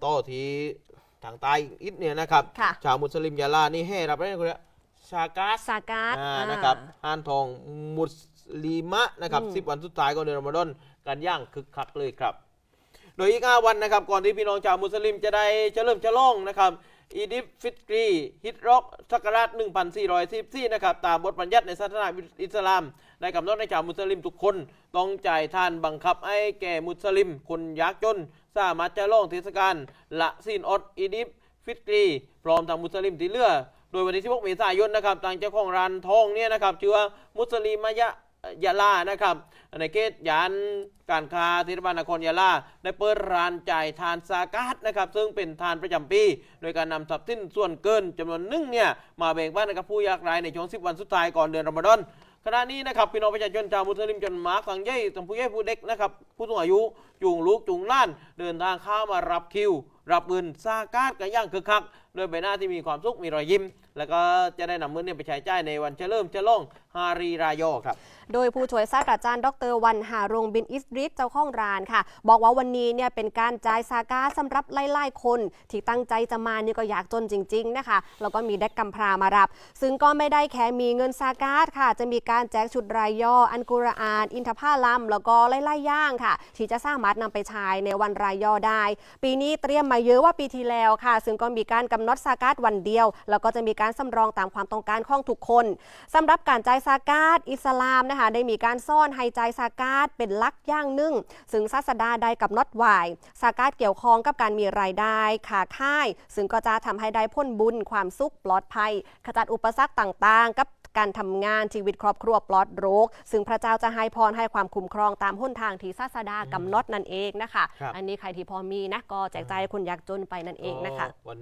โต้ที่ทางใต้อิดเนี่ยนะครับ ค่ะ ชาวมุสลิมยาลานี่ให้รับได้คนเนี้ยชากาสสากาดอ่าอ่านะครับอ่านทองมุสลิมะนะครับอืม สิบวันสุดท้ายก่อนเดือนรอมฎอนกันย่างคึกคักเลยครับ โดยอีก 5 วันนะครับก่อนที่พี่น้องชาวมุสลิมจะได้เฉลิมฉลองนะครับอีดิฟฟิตรีฮิตร็อกสักราช1414นะครับตามบทบัญญัติในศาสนาอิสลาม ได้กำหนดให้ชาวมุสลิมทุกคน ต้องจ่ายทานบังคับให้แก่มุสลิม คนยากจน สามารถจะล่องเทศกาลละสินอดอีดิฟฟิตรีพร้อมทางมุสลิมที่เลือโดยวันที่16เมษายนนะครับทางเจ้าของร้านทองเนี่ยนะครับชื่อว่ามุสลิมยะยะลานะครับในเขตยานการค้าเทศบาลนครยะลาได้เปิดร้านจ่ายทานซากาดนะครับ ซึ่งเป็นทานประจำปี โดยการนำทรัพย์สินส่วนเกินจำนวนหนึ่งเนี่ยมาแบ่งปันกับผู้ยากไร้ในช่วง 10 วันสุดท้ายก่อนเดือนรอมฎอน ขณะนี้นะครับพี่น้องประชาชนชาวมุสลิมจนมาฝังเย่สัมผู้เย่ผู้เด็กนะครับผู้สูงอายุจูงลูกจูงล้าน เดินทางเข้ามารับคิว รับเงินซากาดกันอย่างคึกคักโดยใบหน้าที่มีความสุขมีรอยยิ้ม แล้วก็จะได้นำเงินเนี่ยไปใช้จ่ายในวันเฉลิมฉลองฮารีรายอครับ โดยผู้ช่วยศาสตราจารย์ดรวันหารงบินอิสริสเจ้าของร้านค่ะ บอกว่าวันนี้เนี่ยเป็นการจ่ายซากาสำหรับไล่ๆคน ที่ตั้งใจจะมานี่ก็อยากจนจริง ๆ นะคะ แล้วก็มีเด็กกำพร้ามารับ ซึ่งก็ไม่ได้แค่มีเงินซากาสค่ะ จะมีการแจกชุดรายย่อ อันกุรอาน อินทผลัมแล้วก็ไล่ๆย่างค่ะ ที่จะสามารถนำไปใช้ในวันรายย่อได้ ปีนี้เตรียมมาเยอะว่าปีที่แล้วค่ะ ซึ่งก็มีการกำหนดซากาสวันเดียว แล้วก็จะมีการสำรองตามความต้องการของทุกคนสำหรับการจ่ายซากาสอิสลามนะคะได้มีการซ่อนให้จ่ายซากาสเป็นลักอย่างหนึ่งซึ่งศาสดาได้กับน็อตวายซากาสเกี่ยวข้องกับการมีรายได้ขาค่าย ซึ่งก็จะทำให้ได้พ้นบุญความสุขปลอดภัย ขจัดอุปสรรคต่างๆ กับการทำงานชีวิตครอบครัวปลอดโรค ซึ่งพระเจ้าจะให้พรให้ความคุ้มครองตามหนทางที่ศาสดากำหนดนั่นเองนะคะครับอันนี้ใครที่พอมีนะก็แจกจ่ายให้คนยากจนไปนั่นเองนะคะวัน